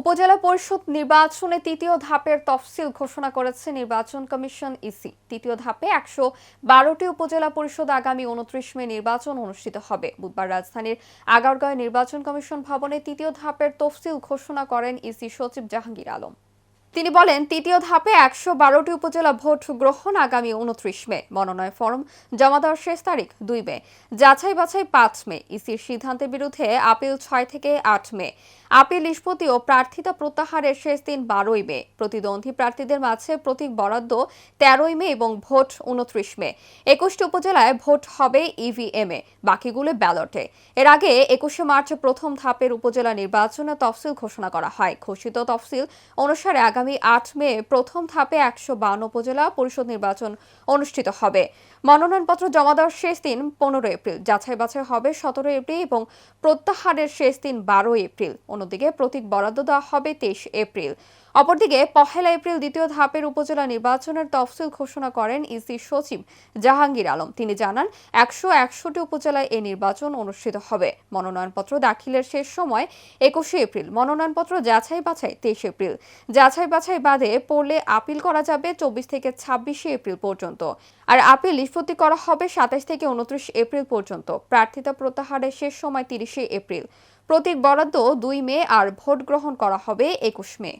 উপজেলা পরিষদ নির্বাচনে তৃতীয় ধাপের তফসিল ঘোষণা করেছে নির্বাচন কমিশন ইসি। তৃতীয় ধাপে একশো বারোটি উপজেলা পরিষদ আগামী উনত্রিশ মে নির্বাচন অনুষ্ঠিত হবে। বুধবার রাজধানীর আগারগাঁয় নির্বাচন কমিশন ভবনে তৃতীয় ধাপের তফসিল ঘোষণা করেন ইসি সচিব জাহাঙ্গীর আলম। তিনি বলেন, তৃতীয় ধাপে একশো বারোটি উপজেলা ভোট গ্রহণ আগামী উনত্রিশ মে। মনোনয়ন ফরম জমা দেওয়ার শেষ তারিখ দুই মে। যাচাই বাছাই পাঁচ মে। ইসির সিদ্ধান্তের বিরুদ্ধে আপিল ছয় থেকে আট মে। আপিল নিষ্পত্তি ও প্রার্থিতা প্রত্যাহারের শেষ দিন বারোই মে। প্রতিদ্বন্দ্বী প্রার্থীদের মাঝে প্রতীক বরাদ্দ তেরোই মে এবং ভোট উনত্রিশ মে। একুশটি উপজেলায় ভোট হবে ইভিএম এ, বাকিগুলো ব্যালটে। এর আগে একুশে মার্চ প্রথম ধাপের উপজেলা নির্বাচনে তফসিল ঘোষণা করা হয়। ঘোষিত তফসিল অনুসারে আগামী আট মে প্রথম ধাপে একশো বান উপজেলা পরিষদ নির্বাচন অনুষ্ঠিত হবে। মনোনয়নপত্র জমা দেওয়ার শেষ দিন পনেরো এপ্রিল। যাচাই বাছাই হবে সতেরো এপ্রিল এবং প্রত্যাহারের শেষ দিন বারো এপ্রিল। অন্যদিকে প্রতীক বরাদ্দ দেওয়া হবে তেইশ এপ্রিল। অপরদিকে, পহেলা এপ্রিল দ্বিতীয় ধাপের উপজেলা নির্বাচনের তফসিল ঘোষণা করেন ইসি সচিব জাহাঙ্গীর আলম। তিনি জানান, একশো একষট্টি উপজেলায় এই নির্বাচন অনুষ্ঠিত হবে। মনোনয়নপত্র দাখিলের শেষ সময় একুশে এপ্রিল। মনোনয়নপত্র যাচাই বাছাই তেইশ এপ্রিল। যাচাই বাছাই বাদে পড়লে আপিল করা যাবে চব্বিশ থেকে ছাব্বিশে এপ্রিল পর্যন্ত। আর আপিল নিষ্পত্তি করা হবে সাতাশ থেকে উনত্রিশ এপ্রিল পর্যন্ত। প্রার্থিতা প্রত্যাহারের শেষ সময় তিরিশে এপ্রিল। প্রতীক বরাদ্দ দুই মে আর ভোট গ্রহণ করা হবে একুশ মে।